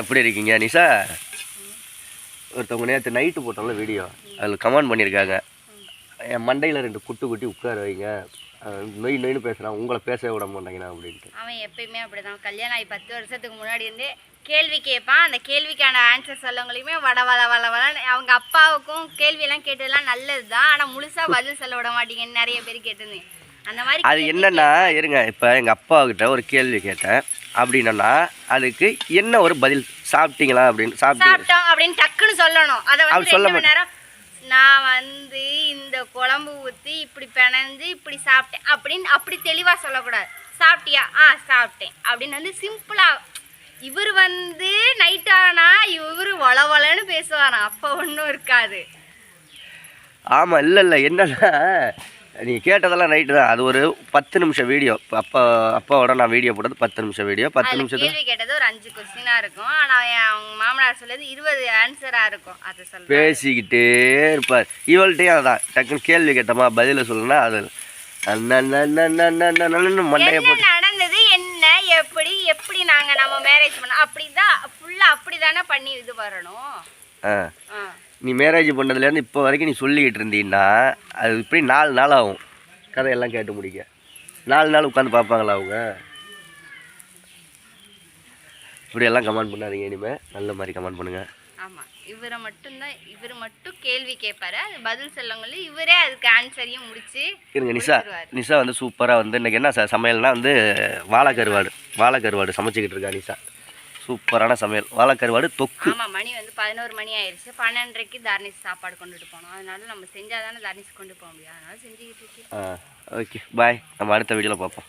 எப்படி இருக்கீங்க நிஷா? ஒருத்தவங்க நேற்று நைட்டு போட்டோம்ல வீடியோ அதில் கமெண்ட் பண்ணியிருக்காங்க என் மண்டையில் ரெண்டு குட்டு குட்டி உட்கார வைங்க. நொய் நொய்னு பேசுகிறான் உங்களை பேசவே விட மாட்டேங்கிறான் அப்படின்ட்டு. அவன் எப்பயுமே அப்படிதான். கல்யாணம் ஆகி பத்து வருஷத்துக்கு முன்னாடி இருந்து கேள்வி கேட்பான். அந்த கேள்விக்கான ஆன்சர் சொல்லவங்களையுமே வட வள வள வளன்னு அவங்க அப்பாவுக்கும் கேள்வியெல்லாம் கேட்டதெல்லாம் நல்லது தான் ஆனால் முழுசா பதில் சொல்ல விட மாட்டீங்கன்னு நிறைய பேர் கேட்டிருந்தேன். அந்த மாதிரி அது என்னன்னா இருங்க இப்போ எங்கள் அப்பா கிட்ட ஒரு கேள்வி கேட்டேன். அப்படின்னா அதுக்கு என்ன ஒரு பதில்? சாப்பிட்டீங்களா அப்படின்னு சாப்பிட்டு சாப்பிட்டோம் அப்படின்னு டக்குன்னு சொல்லணும். அதை அப்படி வந்து சொல்ல ரெண்டு மணி நேரம் நான் வந்து இந்த குழம்பு ஊற்றி இப்படி பிணைஞ்சு இப்படி சாப்பிட்டேன் அப்படின்னு அப்படி தெளிவாக சொல்லக்கூடாது. சாப்பிட்டியா? ஆ சாப்பிட்டேன். அப்படின்னு வந்து சிம்பிளாக இவர் வந்து நைட் ஆனா இவர் வள வளன்னு பேசுவாராம். அப்போ ஒன்றும் இருக்காது. ஆமாம் இல்லை இல்லை. என்னன்னா நீங்கள் கேட்டதெல்லாம் ரைட்டு தான். அது ஒரு பத்து நிமிஷம் வீடியோ அப்பா அப்பாவோட நான் வீடியோ போட்டது பத்து நிமிஷம் வீடியோ பத்து கேள்வி கேட்டது ஒரு அஞ்சு கொஸ்டினாக இருக்கும். ஆனால் அவங்க மாமனார் சொல்லது இருபது ஆன்சராக இருக்கும். அதை சொல்கிறேன் பேசிக்கிட்டே இருப்பார். இவள்கிட்டையும் அதான். டக்குன்னு கேள்வி கேட்டோமா பதில சொல்லணும்னா அது மண்டையை போட்டு நடந்தது? என்ன எப்படி எப்படி நாங்க நம்ம மேரேஜ் பண்ணோம்? அப்படிதான் ஃபுல்லா அப்படிதானே பண்ணி இது வரணும் ஆ. நீ மேரேஜ் பண்ணதுலேருந்து இப்போ வரைக்கும் நீ சொல்லிக்கிட்டு இருந்தீன்னா அது இப்படி நாலு நாள் ஆகும் கதையெல்லாம் கேட்டு முடிக்க. நாலு நாள் உட்காந்து பார்ப்பாங்களா அவங்க? இப்படியெல்லாம் கமெண்ட் பண்ணாதீங்க இனிமேல் நல்ல மாதிரி கமெண்ட் பண்ணுங்கள் ஆமா. இவரை மட்டும்தான் இவர் மட்டும் கேள்வி கேட்பாரு. அது பதில் சொல்லவங்கள இவரே அதுக்கு ஆன்சரையும் முடிச்சு இருங்க நிஷா. நிஷா வந்து சூப்பராக வந்து இன்றைக்கி என்ன ச சமையல்னா வந்து வாழைக்கருவாடு. வாழைக்கருவாடு சமைச்சிக்கிட்டு இருக்கா நிஷா. சூப்பரான சமையல். வாழைக்கருவாடு தொக்கு. ஆமா மணி வந்து பதினோரு மணி ஆயிடுச்சு பன்னெண்டரைக்கு தர்னிஸ் சாப்பாடு கொண்டுட்டு போனோம். அதனால நம்ம செஞ்சாதானே தர்னிஸ் கொண்டு போக முடியும். அதனால செஞ்சுக்கிட்டு இருக்கேன். ஆ ஓகே. பாய். நம்ம அடுத்த வீடியோவில் பார்ப்போம்